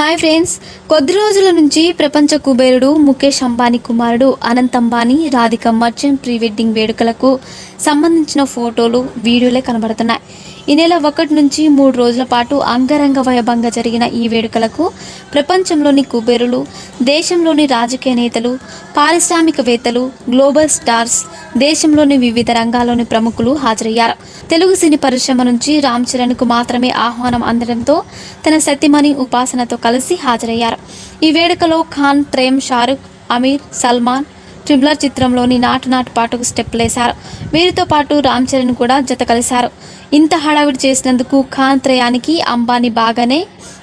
Hi friends. కొద్ది రోజుల నుంచి ప్రపంచ కుబేరుడు ముఖేష్ అంబానీ కుమారుడు అనంత్ అంబానీ రాధిక మర్చెంట్ ప్రీ వెడ్డింగ్ వేడుకలకు సంబంధించిన ఫోటోలు వీడియోలే కనబడుతున్నాయి. ఈ నెల ఒకటి నుంచి మూడు రోజుల పాటు అంగరంగ వైభవంగా జరిగిన ఈ వేడుకలకు ప్రపంచంలోని కుబేరులు దేశంలోని రాజకీయ నేతలు పారిశ్రామికవేత్తలు గ్లోబల్ స్టార్స్ దేశంలోని వివిధ రంగాల్లోని ప్రముఖులు హాజరయ్యారు. తెలుగు సినీ పరిశ్రమ నుంచి రామ్ చరణ్కు మాత్రమే ఆహ్వానం అందడంతో తన సత్యమణి ఉపాసనతో కలిసి హాజరయ్యారు. ఈ వేడుకలో ఖాన్ ప్రేమ్ షారుఖ్ అమీర్ సల్మాన్ ట్రిబులర్ చిత్రంలోని నాటు నాటు పాటకు స్టెప్లేశారు వీరితో పాటు రామ్ చరణ్ కూడా జత కలిశారు. ఇంత హడావిడి చేసినందుకు ఖాన్ త్రయానికి అంబానీ బాగానే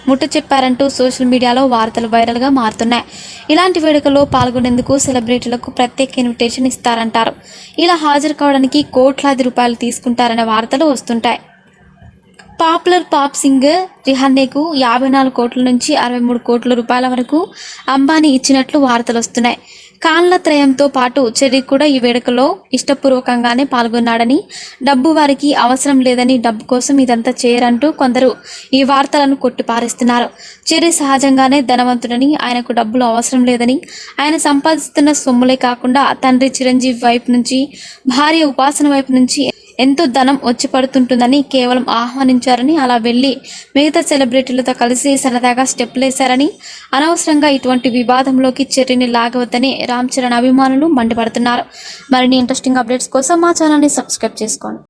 ముట్ట చెప్పారంటూ సోషల్ మీడియాలో వార్తలు వైరల్గా మారుతున్నాయి. ఇలాంటి వేడుకల్లో పాల్గొనేందుకు సెలబ్రిటీలకు ప్రత్యేక ఇన్విటేషన్ ఇస్తారంటారు. ఇలా హాజరు కావడానికి కోట్లాది రూపాయలు తీసుకుంటారనే వార్తలు వస్తుంటాయి. పాపులర్ పాప్ సింగర్ రిహన్నేకు యాభై నాలుగు కోట్ల నుంచి అరవై మూడు కోట్ల రూపాయల వరకు అంబానీ ఇచ్చినట్లు వార్తలు వస్తున్నాయి. కాన్ల త్రయంతో పాటు చెర్రీ కూడా ఈ వేడుకలో ఇష్టపూర్వకంగానే పాల్గొన్నాడని డబ్బు వారికి అవసరం లేదని డబ్బు కోసం ఇదంతా చేయరంటూ కొందరు ఈ వార్తలను కొట్టిపారేస్తున్నారు. చెర్రీ సహజంగానే ధనవంతుడని ఆయనకు డబ్బులు అవసరం లేదని ఆయన సంపాదిస్తున్న సొమ్ములే కాకుండా తండ్రి చిరంజీవి వైపు నుంచి భార్య ఉపాసన వైపు నుంచి ఎంతో ధనం వచ్చి పడుతుంటుందని కేవలం ఆహ్వానించారని అలా వెళ్ళి మిగతా సెలబ్రిటీలతో కలిసి సరదాగా స్టెప్లేశారని అనవసరంగా ఇటువంటి వివాదంలోకి చర్యని లాగవద్దని రామ్ చరణ్ అభిమానులు మండిపడుతున్నారు. మరిన్ని ఇంట్రెస్టింగ్ అప్డేట్స్ కోసం మా ఛానల్ని సబ్స్క్రైబ్ చేసుకోండి.